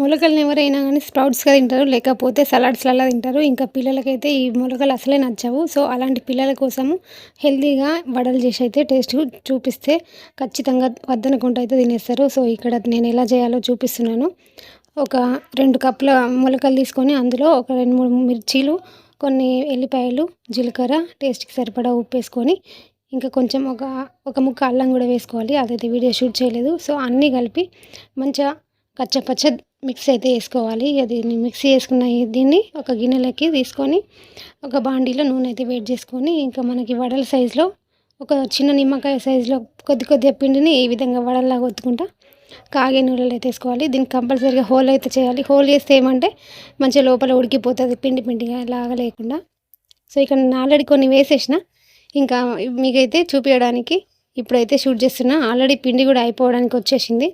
మొలకలను ఎవరైనా కానీ స్ప్రౌట్స్గా తింటారు లేకపోతే సలాడ్స్లలో తింటారు. ఇంకా పిల్లలకైతే ఈ మొలకలు అసలే నచ్చవు. సో అలాంటి పిల్లల కోసము హెల్తీగా వడలు చేసి అయితే టేస్ట్ చూపిస్తే ఖచ్చితంగా వద్దనకుండా అయితే తినేస్తారు. సో ఇక్కడ నేను ఎలా చేయాలో చూపిస్తున్నాను. ఒక రెండు కప్పుల మొలకలు తీసుకొని అందులో ఒక రెండు మూడు మిర్చీలు కొన్ని ఎల్లిపాయలు జీలకర్ర టేస్ట్కి సరిపడా ఉప్పు వేసుకొని ఇంకా కొంచెం ఒక ఒక ముక్క అల్లం కూడా వేసుకోవాలి. అదైతే వీడియో షూట్ చేయలేదు. సో అన్నీ కలిపి మంచిగా కచ్చపచ్చ మిక్స్ అయితే వేసుకోవాలి. అది మిక్సీ వేసుకున్న దీన్ని ఒక గిన్నెలకి తీసుకొని ఒక బాండీలో నూనె అయితే వేడి చేసుకొని ఇంకా మనకి వడల సైజులో ఒక చిన్న నిమ్మకాయ సైజులో కొద్ది కొద్దిగా పిండిని ఈ విధంగా వడల్లాగా ఒత్తుకుంటా కాగే నూనెలు అయితే వేసుకోవాలి. దీనికి కంపల్సరీగా హోల్ అయితే చేయాలి. హోల్ చేస్తే ఏమంటే మంచిగా లోపల ఉడికిపోతుంది పిండి పిండిగా లాగా లేకుండా. సో ఇక్కడ నేను ఆల్రెడీ కొన్ని వేసేసిన. ఇంకా మీకైతే చూపించడానికి ఇప్పుడైతే షూట్ చేస్తున్నా ఆల్రెడీ పిండి కూడా అయిపోవడానికి వచ్చేసింది.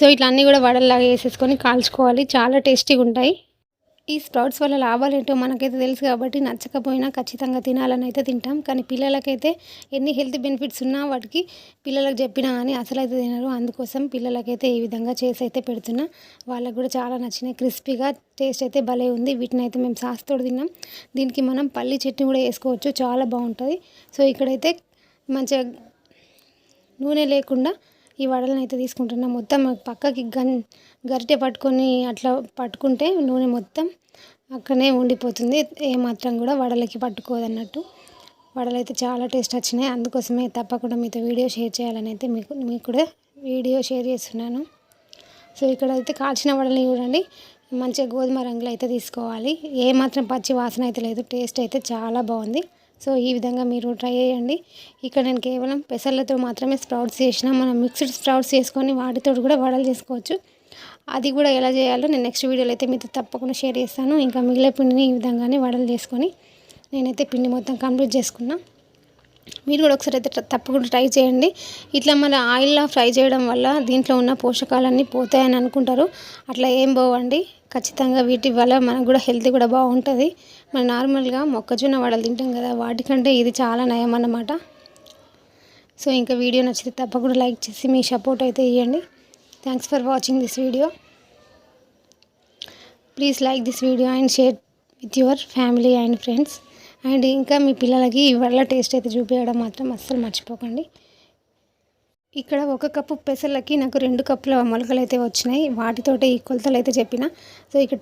సో ఇట్లా అన్నీ కూడా వడల్లాగా వేసేసుకొని కాల్చుకోవాలి. చాలా టేస్టీగా ఉంటాయి. ఈ స్ప్రౌట్స్ వల్ల లాభాలు ఏంటో మనకైతే తెలుసు కాబట్టి నచ్చకపోయినా ఖచ్చితంగా తినాలని అయితే తింటాం. కానీ పిల్లలకైతే ఎన్ని హెల్త్ బెనిఫిట్స్ ఉన్నా వాటికి పిల్లలకు చెప్పినా కానీ అసలైతే తినరు. అందుకోసం పిల్లలకైతే ఈ విధంగా చేసి అయితే పెడుతున్నా. వాళ్ళకు కూడా చాలా నచ్చినాయి. క్రిస్పీగా టేస్ట్ అయితే భలే ఉంది. వీటిని అయితే మేము సాస్తోడు తిన్నాం. దీనికి మనం పల్లి చట్నీ కూడా వేసుకోవచ్చు. చాలా బాగుంటుంది. సో ఇక్కడైతే మంచిగా నూనె లేకుండా ఈ వడలను అయితే తీసుకుంటున్నా. మొత్తం పక్కకి గన్ గరిటె పట్టుకొని అట్లా పట్టుకుంటే నూనె మొత్తం అక్కడనే ఉండిపోతుంది. ఏమాత్రం కూడా వడలకి పట్టుకోదు అన్నట్టు వడలు అయితే చాలా టేస్ట్ వచ్చినాయి. అందుకోసమే తప్పకుండా మీతో వీడియో షేర్ చేయాలని అయితే మీకు మీకు కూడా వీడియో షేర్ చేస్తున్నాను. సో ఇక్కడ అయితే కాల్చిన వడలని చూడండి. మంచిగా గోధుమ రంగులో అయితే తీసుకోవాలి. ఏమాత్రం పచ్చి వాసన అయితే లేదు. టేస్ట్ అయితే చాలా బాగుంది. సో ఈ విధంగా మీరు ట్రై చేయండి. ఇక్కడ నేను కేవలం పెసర్లతో మాత్రమే స్ప్రౌట్స్ చేసిన మనం మిక్స్డ్ స్ప్రౌట్స్ చేసుకొని వాటితో కూడా వడలు చేసుకోవచ్చు. అది కూడా ఎలా చేయాలో నేను నెక్స్ట్ వీడియోలో అయితే మీతో తప్పకుండా షేర్ చేస్తాను. ఇంకా మిగిలిన పిండిని ఈ విధంగానే వడలు చేసుకొని నేనైతే పిండి మొత్తం కంప్లీట్ చేసుకున్నాను మీరు కూడా ఒకసారి అయితే తప్పకుండా ట్రై చేయండి. ఇట్లా మన ఆయిల్లో ఫ్రై చేయడం వల్ల దీంట్లో ఉన్న పోషకాలన్నీ పోతాయని అనుకుంటారు. అట్లా ఏం పోవండి. ఖచ్చితంగా వీటి వల్ల మనకు కూడా హెల్త్ కూడా బాగుంటుంది. మనం నార్మల్గా మొక్కజొన్న వడలు తింటాం కదా వాటికంటే ఇది చాలా నయం అన్నమాట సో ఇంకా వీడియో నచ్చితే తప్పకుండా లైక్ చేసి మీ సపోర్ట్ అయితే ఇవ్వండి thanks for watching this video please like this video and share with your family and friends and ఇంకా మీ పిల్లలకి వల్ల టేస్ట్ అయితే చూపించడం మాత్రం అస్సలు మర్చిపోకండి. ఇక్కడ ఒక కప్పు పెసర్లకి నాకు రెండు కప్పుల మొలకలు అయితే వచ్చినాయి. వాటితోటే ఈ కొలతలు అయితే చెప్పిన. సో ఇక్కడ